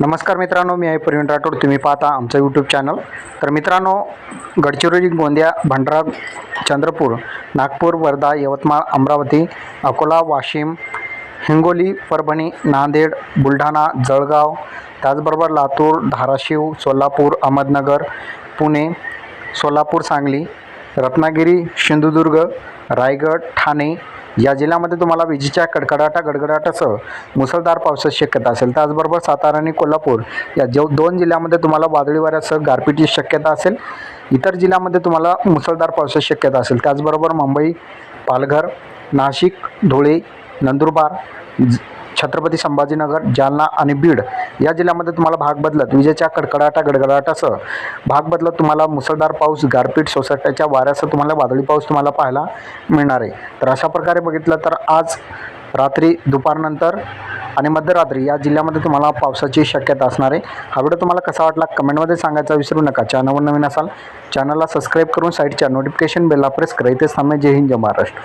नमस्कार मित्रांनो मी आहे प्रवीण राठोड. तुम्ही पाहता आमचं यूट्यूब चॅनल तर मित्रांनो गडचिरोली गोंदिया भंडारा चंद्रपूर नागपूर वर्धा यवतमाळ अमरावती अकोला वाशिम हिंगोली परभणी नांदेड बुलढाणा जळगाव त्याचबरोबर लातूर धाराशिव सोलापूर अहमदनगर पुणे सोलापूर सांगली रत्नागिरी सिंधुदुर्ग रायगड ठाणे या जिल्ह्यामध्ये तुम्हाला विजेच्या कडकडाटा गडगडाटासह मुसळधार पावसाची शक्यता असेल. त्याचबरोबर सातारा आणि कोल्हापूर या जो दोन जिल्ह्यामध्ये तुम्हाला वादळी वाऱ्यासह गारपिटीची शक्यता असेल. इतर जिल्ह्यामध्ये तुम्हाला मुसळधार पावसाची शक्यता असेल. त्याचबरोबर मुंबई पालघर नाशिक धुळे नंदुरबार ज- छत्रपती संभाजीनगर जालना आणि बीड या जिल्ह्यामध्ये तुम्हाला भाग बदलत विजेच्या कडकडाटा गडगडाटासह भाग बदलत तुम्हाला मुसळधार पाऊस गारपीट सोसाट्याच्या वाऱ्यासह तुम्हाला वादळी पाऊस तुम्हाला पाहायला मिळणार आहे. तर अशा प्रकारे बघितलं तर आज रात्री दुपारनंतर आणि मध्यरात्री या जिल्ह्यामध्ये तुम्हाला पावसाची शक्यता असणार आहे. हा व्हिडिओ तुम्हाला कसा वाटला कमेंटमध्ये सांगायचा विसरू नका. चॅनलवर नवीन असाल चॅनलला सबस्क्राईब करून साईडच्या नोटिफिकेशन बेलला प्रेस करायचे इथेच थांबे जय हिंद जय महाराष्ट्र.